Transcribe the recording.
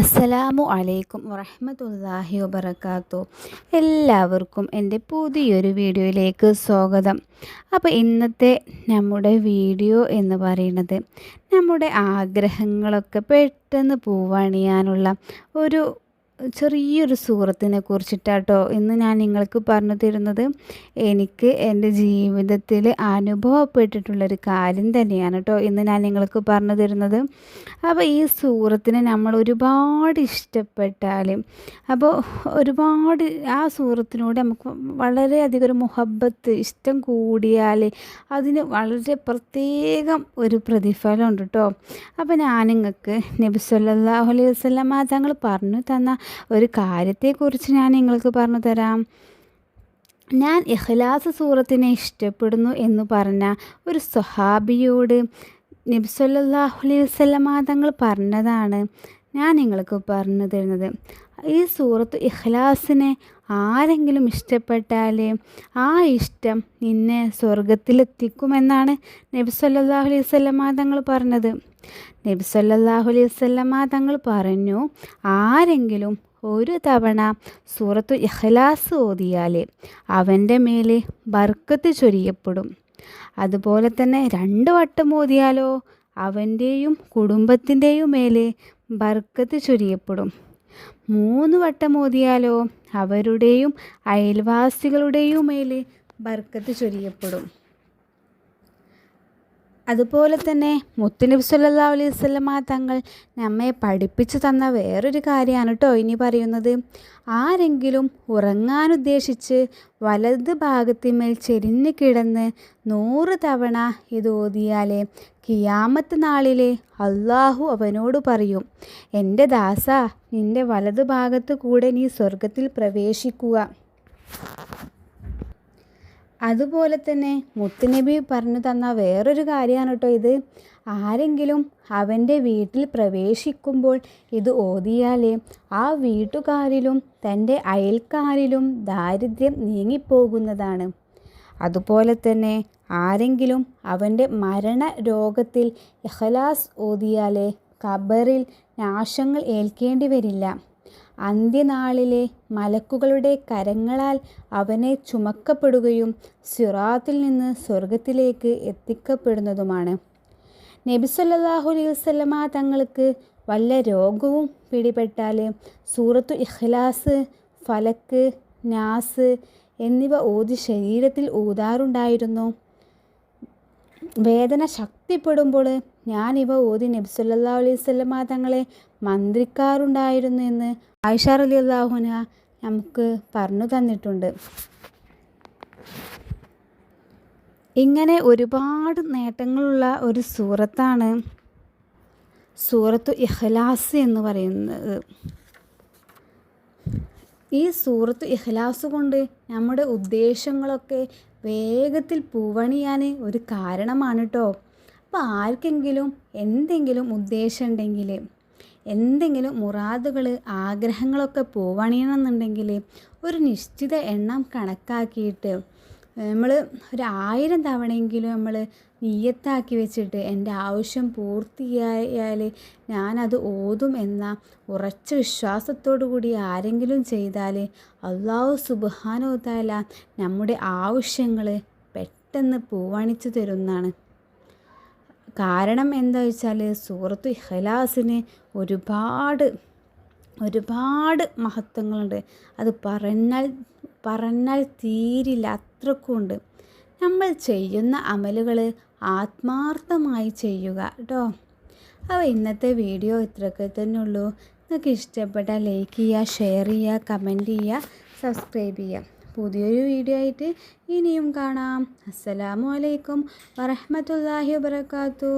അസ്സലാമു അലൈക്കും വറഹമത്തല്ലാഹി വബർക്കാത്തു എല്ലാവർക്കും എന്റെ പുതിയൊരു വീഡിയോയിലേക്ക് സ്വാഗതം. അപ്പോൾ ഇന്നത്തെ നമ്മുടെ വീഡിയോ എന്ന് പറയുന്നത് നമ്മുടെ ആഗ്രഹങ്ങളൊക്കെ പെട്ടെന്ന് പൂവണിയാനുള്ള ഒരു ചെറിയൊരു സുഹൃത്തിനെ കുറിച്ചിട്ടാട്ടോ ഇന്ന് ഞാൻ നിങ്ങൾക്ക് പറഞ്ഞു തരുന്നത്. എനിക്ക് എന്റെ ജീവിതത്തിൽ അനുഭവപ്പെട്ടിട്ടുള്ളൊരു കാര്യം തന്നെയാണ് കേട്ടോ ഇന്ന് ഞാൻ നിങ്ങൾക്ക് പറഞ്ഞു തരുന്നത്. അപ്പോൾ ഈ സൂറത്തിനെ നമ്മൾ ഒരുപാട് ഇഷ്ടപ്പെട്ടാൽ അപ്പോൾ ഒരുപാട് ആ സുഹൃത്തിനോട് നമുക്ക് വളരെയധികം ഒരു മുഹബത്ത് ഇഷ്ടം കൂടിയാൽ അതിന് വളരെ പ്രത്യേകം ഒരു പ്രതിഫലം ഉണ്ട് കേട്ടോ അപ്പോൾ ഞാൻ നിങ്ങൾക്ക് നബി സല്ലല്ലാഹു അലൈഹി വസ്ലമ തങ്ങൾ പറഞ്ഞു തന്ന ഒരു കാര്യത്തെക്കുറിച്ച് ഞാൻ നിങ്ങൾക്ക് പറഞ്ഞു തരാം. ഞാൻ ഇഖ്ലാസ് സൂറത്തിനെ ഇഷ്ടപ്പെടുന്നു എന്ന് പറഞ്ഞ ഒരു സ്വഹാബിയോട് നബ്സല്ലാഹു അലൈഹി തങ്ങൾ പറഞ്ഞതാണ് ഞാൻ നിങ്ങൾക്ക് പറഞ്ഞു തരുന്നത്. ഈ സൂറത്ത് ഇഖ്ലാസിനെ ആരെങ്കിലും ഇഷ്ടപ്പെട്ടാൽ ആ ഇഷ്ടം നിന്നെ സ്വർഗത്തിലെത്തിക്കുമെന്നാണ് നബി സല്ലല്ലാഹു അലൈഹി തങ്ങൾ പറഞ്ഞത്. നബി അലൈഹി വസല്ലമ തങ്ങൾ പറഞ്ഞു ആരെങ്കിലും ഒരു തവണ സൂറത്തു ഇഖ്ലാസ് ഓതിയാൽ അവന്റെ മേലെ ബർക്കത്ത് ചൊരിയപ്പെടും. അതുപോലെ തന്നെ രണ്ട് വട്ടം ഓതിയാലോ അവന്റെയും കുടുംബത്തിന്റെയും മേലെ ബർക്കത്ത് ചൊരിയപ്പെടും. മൂന്ന് വട്ടം ഓതിയാലോ അവരുടെയും അയൽവാസികളുടെയും മേലെ ബർക്കത്ത് ചൊരിയപ്പെടും. അതുപോലെ തന്നെ മുത്തുനബി സല്ലാ അലൈഹി തങ്ങൾ നമ്മെ പഠിപ്പിച്ചു തന്ന വേറൊരു കാര്യമാണ് കേട്ടോ ഇനി പറയുന്നത്. ആരെങ്കിലും ഉറങ്ങാനുദ്ദേശിച്ച് വലത് ഭാഗത്തിന്മേൽ ചെരിഞ്ഞ് കിടന്ന് നൂറ് തവണ ഇത് ഓതിയാലേ കിയാമത്ത് നാളിലെ അള്ളാഹു അവനോട് പറയും എന്റെ ദാസ നിന്റെ വലത് ഭാഗത്ത് കൂടെ നീ സ്വർഗത്തിൽ പ്രവേശിക്കുക. അതുപോലെ തന്നെ മുത്തുനബി പറഞ്ഞു തന്ന വേറൊരു കാര്യമാണ് കേട്ടോ ഇത്. ആരെങ്കിലും അവന്റെ വീട്ടിൽ പ്രവേശിക്കുമ്പോൾ ഇത് ഓതിയാലേ ആ വീട്ടുകാരിലും തന്റെ അയൽക്കാരിലും ദാരിദ്ര്യം നീങ്ങിപ്പോകുന്നതാണ്. അതുപോലെ തന്നെ ആരെങ്കിലും അവന്റെ മരണ രോഗത്തിൽ ഇഖലാസ് ഓതിയാലേ ഖബറിൽ നാശങ്ങൾ ഏൽക്കേണ്ടി വരില്ല. അന്ത്യനാളിലെ മലക്കുകളുടെ കരങ്ങളാൽ അവനെ ചുമക്കപ്പെടുകയും സിറാത്തിൽ നിന്ന് സ്വർഗത്തിലേക്ക് എത്തിക്കപ്പെടുന്നതുമാണ്. നബിസ്വല്ലാഹു അലൈഹി തങ്ങൾക്ക് വല്ല രോഗവും പിടിപെട്ടാൽ സൂറത്തു ഇഖ്ലാസ് ഫലക്ക് നാസ് എന്നിവ ഓതി ശരീരത്തിൽ ഊതാറുണ്ടായിരുന്നു. വേദന ശക്തിപ്പെടുമ്പോൾ ഇവ ഓതി നബി സല്ലല്ലാഹു അലൈഹി വസല്ലമ തങ്ങളെ മന്ത്രിക്കാറുണ്ടായിരുന്നു എന്ന് ആയിഷ അലി അള്ളാഹുന നമുക്ക് പറഞ്ഞു തന്നിട്ടുണ്ട്. ഇങ്ങനെ ഒരുപാട് നേട്ടങ്ങളുള്ള ഒരു സൂറത്താണ് സൂറത്തു ഇഖ്ലാസ് എന്ന് പറയുന്നത്. ഈ സൂറത്ത് ഇഖ്ലാസ് കൊണ്ട് നമ്മുടെ ഉദ്ദേശങ്ങളൊക്കെ വേഗത്തിൽ പൂവണിയാൻ ഒരു കാരണമാണ് കേട്ടോ അപ്പോൾ ആർക്കെങ്കിലും എന്തെങ്കിലും ഉദ്ദേശം ഉണ്ടെങ്കിൽ എന്തെങ്കിലും മുറാദുകൾ ആഗ്രഹങ്ങളൊക്കെ പൂവണിയണമെന്നുണ്ടെങ്കിൽ ഒരു നിശ്ചിത എണ്ണം കണക്കാക്കിയിട്ട് നമ്മൾ ഒരു ആയിരം തവണയെങ്കിലും നമ്മൾ നീയത്താക്കി വെച്ചിട്ട് എന്റെ ആവശ്യം പൂർത്തിയായാൽ ഞാനത് ഓതും എന്ന ഉറച്ച വിശ്വാസത്തോടു കൂടി ആരെങ്കിലും ചെയ്താൽ അള്ളാഹു സുബാനോ താല നമ്മുടെ ആവശ്യങ്ങൾ പെട്ടെന്ന് പൂവണിച്ചു തരുന്നതാണ്. കാരണം എന്താ വെച്ചാൽ സൂറത്ത് ഇഖലാസിന് ഒരുപാട് ഒരുപാട് മഹത്വങ്ങളുണ്ട്. അത് പറഞ്ഞാൽ പറഞ്ഞാൽ തീരില്ല. അത്രക്കുണ്ട്. നമ്മൾ ചെയ്യുന്ന അമലുകൾ ആത്മാർത്ഥമായി ചെയ്യുക കേട്ടോ അപ്പോൾ ഇന്നത്തെ വീഡിയോ ഇത്രയൊക്കെ തന്നെ ഉള്ളൂ. നിങ്ങൾക്ക് ഇഷ്ടപ്പെട്ടാൽ ലൈക്ക് ചെയ്യുക ഷെയർ ചെയ്യുക കമന്റ് ചെയ്യുക സബ്സ്ക്രൈബ് ചെയ്യുക. പുതിയൊരു വീഡിയോ ആയിട്ട് ഇനിയും കാണാം. അസ്സലാമു അലൈക്കും വറഹമത്തല്ലാഹി വാബർക്കാത്തു